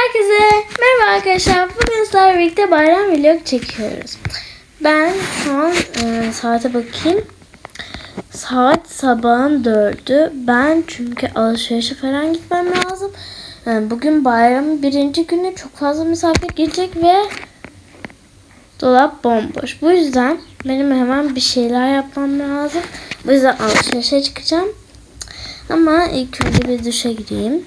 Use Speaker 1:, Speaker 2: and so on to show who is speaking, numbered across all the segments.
Speaker 1: Herkese merhaba arkadaşlar. Bugün sizlerle birlikte bayram vlog çekiyoruz. Ben şu an e, saate bakayım. Saat sabahın dördü. Ben çünkü alışverişe falan gitmem lazım. E, bugün bayramın birinci günü çok fazla misafir gelecek ve dolap bomboş. Bu yüzden benim hemen bir şeyler yapmam lazım. Bu yüzden alışverişe çıkacağım. Ama ilk önce bir duşa gireyim.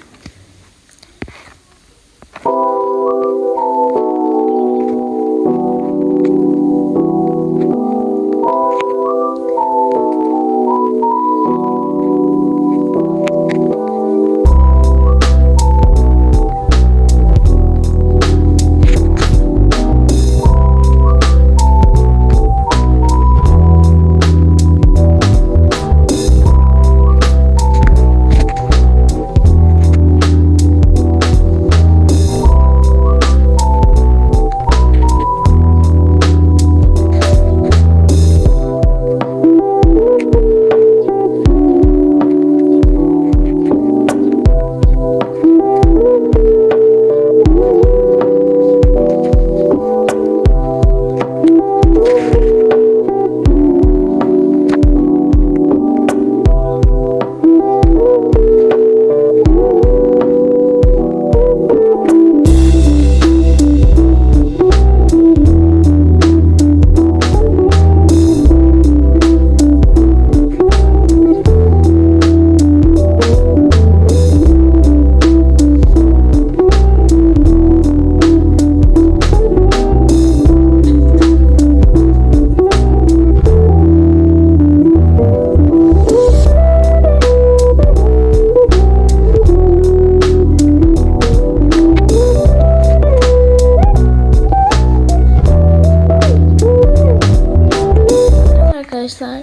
Speaker 1: Arkadaşlar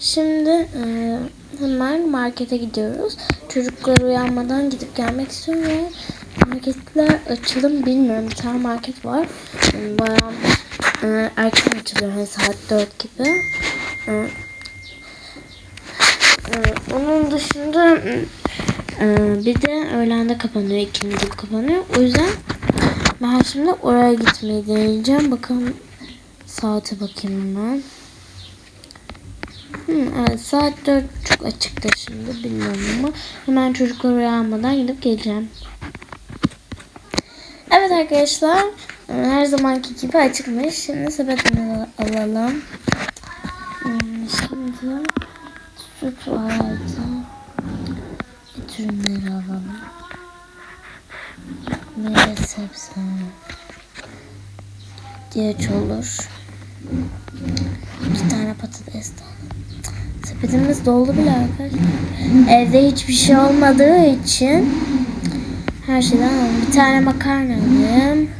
Speaker 1: şimdi e, hemen markete gidiyoruz. Çocuklar uyanmadan gidip gelmek istiyorum ve marketler açıldı mı bilmiyorum. Bir tane market var. E, Bayağı e, erken açılıyor. Hani saat 4 gibi. E, e, onun dışında e, bir de öğlende kapanıyor. ikindi gibi kapanıyor. O yüzden ben şimdi oraya gitmeyi deneyeceğim. Bakalım saate bakayım hemen. Hı, evet saat dört çok açıktır şimdi bilmiyorum ama hemen çocuklar uyanmadan gidip geleceğim. Evet arkadaşlar e, her zamanki gibi açıkmış. Şimdi sepetini al- alalım. Hmm, Şimdi süt vardı. Et ürünleri alalım. Meyve sebze. Diyeç olur. Bir tane patates alalım. Sepetimiz doldu bile arkadaşlar. Evde hiçbir şey olmadığı için her şeyden alalım. Bir tane makarna alayım.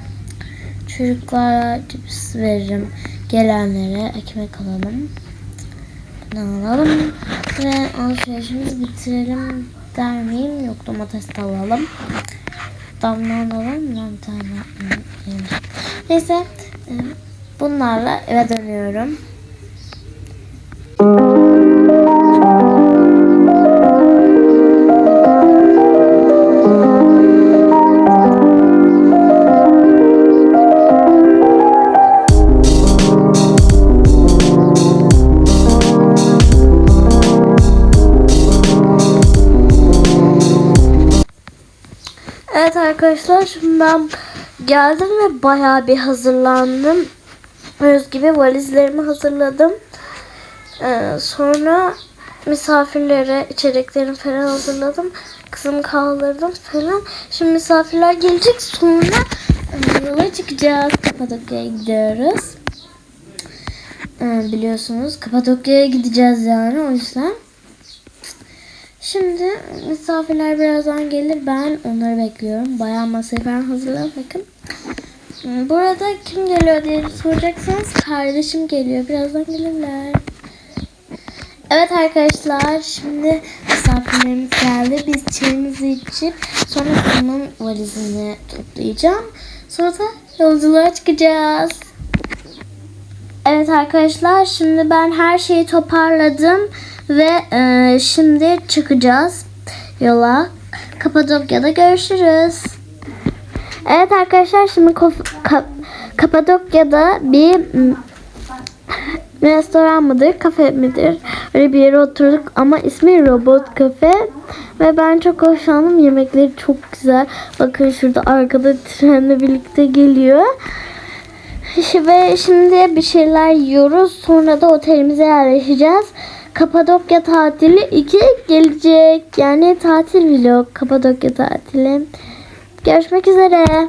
Speaker 1: Çocuklara cips veririm. Gelenlere ekmek alalım. Bunu alalım. Ve alışverişimizi bitirelim der miyim? Yok domates de alalım. Damla alalım? Bir tane. Neyse. e, Bunlarla eve dönüyorum. Evet arkadaşlar şimdi ben geldim ve bayağı bir hazırlandım. Öz gibi valizlerimi hazırladım. Ee, sonra misafirlere içeceklerimi falan hazırladım. Kızımı kaldırdım falan. Şimdi misafirler gelecek sonra e, yola çıkacağız. Kapadokya'ya gidiyoruz. Ee, biliyorsunuz Kapadokya'ya gideceğiz yani o yüzden. Şimdi misafirler birazdan gelir. Ben onları bekliyorum. Bayağı masayı falan hazırladım. Bakın. Burada kim geliyor diye soracaksanız kardeşim geliyor. Birazdan gelirler. Evet arkadaşlar şimdi misafirlerimiz geldi. Biz çayımızı içip sonra kızımın valizini toplayacağım. Sonra da yolculuğa çıkacağız. Evet arkadaşlar şimdi ben her şeyi toparladım ve e, şimdi çıkacağız yola. Kapadokya'da görüşürüz. Evet arkadaşlar şimdi Kof- Ka- Kapadokya'da bir restoran mıdır, kafe midir? Öyle bir yere oturduk ama ismi Robot Cafe. Ve ben çok hoşlandım. Yemekleri çok güzel. Bakın şurada arkada trenle birlikte geliyor. Ve şimdi bir şeyler yiyoruz. Sonra da otelimize yerleşeceğiz. Kapadokya tatili 2 gelecek. Yani tatil vlog. Kapadokya tatili. Görüşmek üzere.